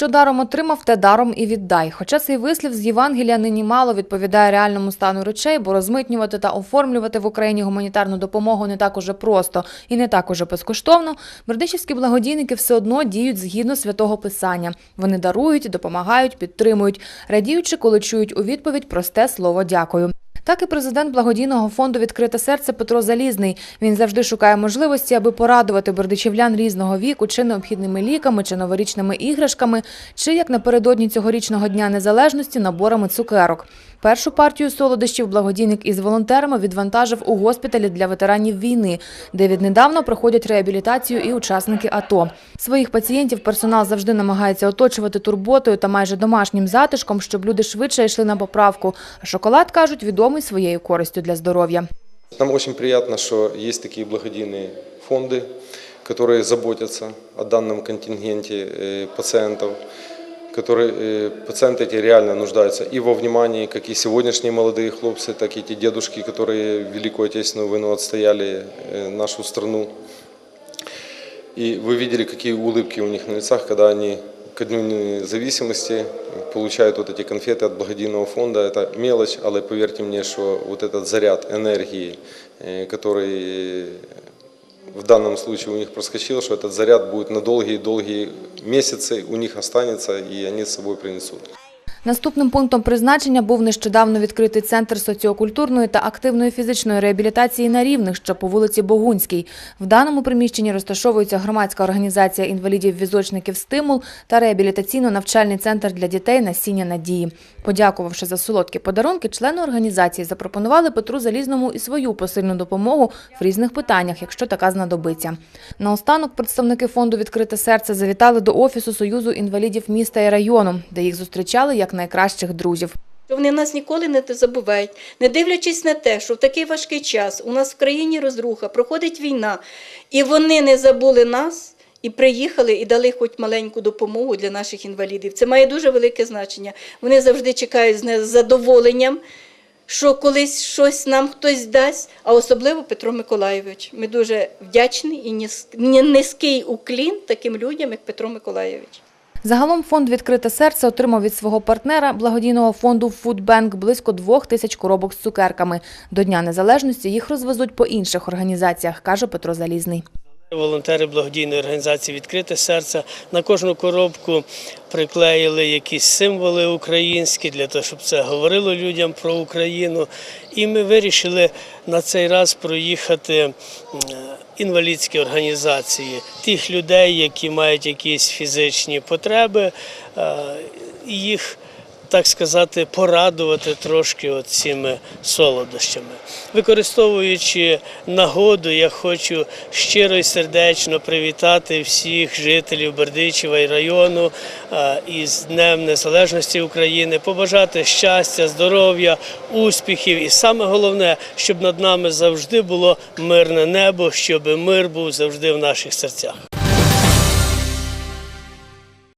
Що даром отримав, те даром і віддай. Хоча цей вислів з Євангелія нині мало відповідає реальному стану речей, бо розмитнювати та оформлювати в Україні гуманітарну допомогу не так уже просто і не так уже безкоштовно. Бердичівські благодійники все одно діють згідно святого писання. Вони дарують, допомагають, підтримують, радіючи, коли чують у відповідь просте слово дякую. Так і президент благодійного фонду Відкрите серце Петро Залізний. Він завжди шукає можливості, аби порадувати бердичівлян різного віку, чи необхідними ліками, чи новорічними іграшками, чи як напередодні цьогорічного дня незалежності наборами цукерок. Першу партію солодощів благодійник із волонтерами відвантажив у госпіталі для ветеранів війни, де віднедавна проходять реабілітацію і учасники АТО. Своїх пацієнтів персонал завжди намагається оточувати турботою та майже домашнім затишком, щоб люди швидше йшли на поправку. А шоколад кажуть відомий своєю користю для здоров'я. Нам очень приятно, что есть такие благодійные фонды, которые заботятся о данном контингенте э, пациентов, которые, э, пациенты эти реально нуждаются и во внимании, как и сегодняшние молодые хлопцы, так и те дедушки, которые в Великую Отечественную войну отстояли э, нашу страну. И вы видели, какие улыбки у них на лицах, когда они ко дню независимости получают вот эти конфеты от благодійного фонда. Это мелочь, але поверьте мне, что вот этот заряд энергии, э, который в данном случае у них проскочило, что этот заряд будет на долгие-долгие месяцы, у них останется, и они с собой принесут. Наступним пунктом призначення був нещодавно відкритий центр соціокультурної та активної фізичної реабілітації на рівних, що по вулиці Богунській. В даному приміщенні розташовується громадська організація інвалідів-візочників «Стимул» та реабілітаційно-навчальний центр для дітей «Насіння надії». Подякувавши за солодкі подарунки, члени організації запропонували Петру Залізному і свою посильну допомогу в різних питаннях, якщо така знадобиться. Наостанок представники фонду «Відкрите серце» завітали до Офісу Союзу інвалідів міста і району, де їх зустрічали як найкращих друзів. Вони нас ніколи не забувають, не дивлячись на те, що в такий важкий час у нас в країні розруха, проходить війна, і вони не забули нас і приїхали і дали хоч маленьку допомогу для наших інвалідів. Це має дуже велике значення. Вони завжди чекають з задоволенням, що колись щось нам хтось дасть, а особливо Петро Миколайович. Ми дуже вдячні і низький уклін таким людям, як Петро Миколайович. Загалом фонд «Відкрите серце» отримав від свого партнера благодійного фонду «Фудбенк» близько двох тисяч коробок з цукерками. До Дня Незалежності їх розвезуть по інших організаціях, каже Петро Залізний. Волонтери благодійної організації Відкрите серце на кожну коробку приклеїли якісь символи українські для того, щоб це говорило людям про Україну. І ми вирішили на цей раз проїхати інвалідські організації, тих людей, які мають якісь фізичні потреби, е, їх так сказати, порадувати трошки цими солодощами. Використовуючи нагоду, я хочу щиро і сердечно привітати всіх жителів Бердичева і району із Днем Незалежності України, побажати щастя, здоров'я, успіхів і саме головне, щоб над нами завжди було мирне небо, щоб мир був завжди в наших серцях.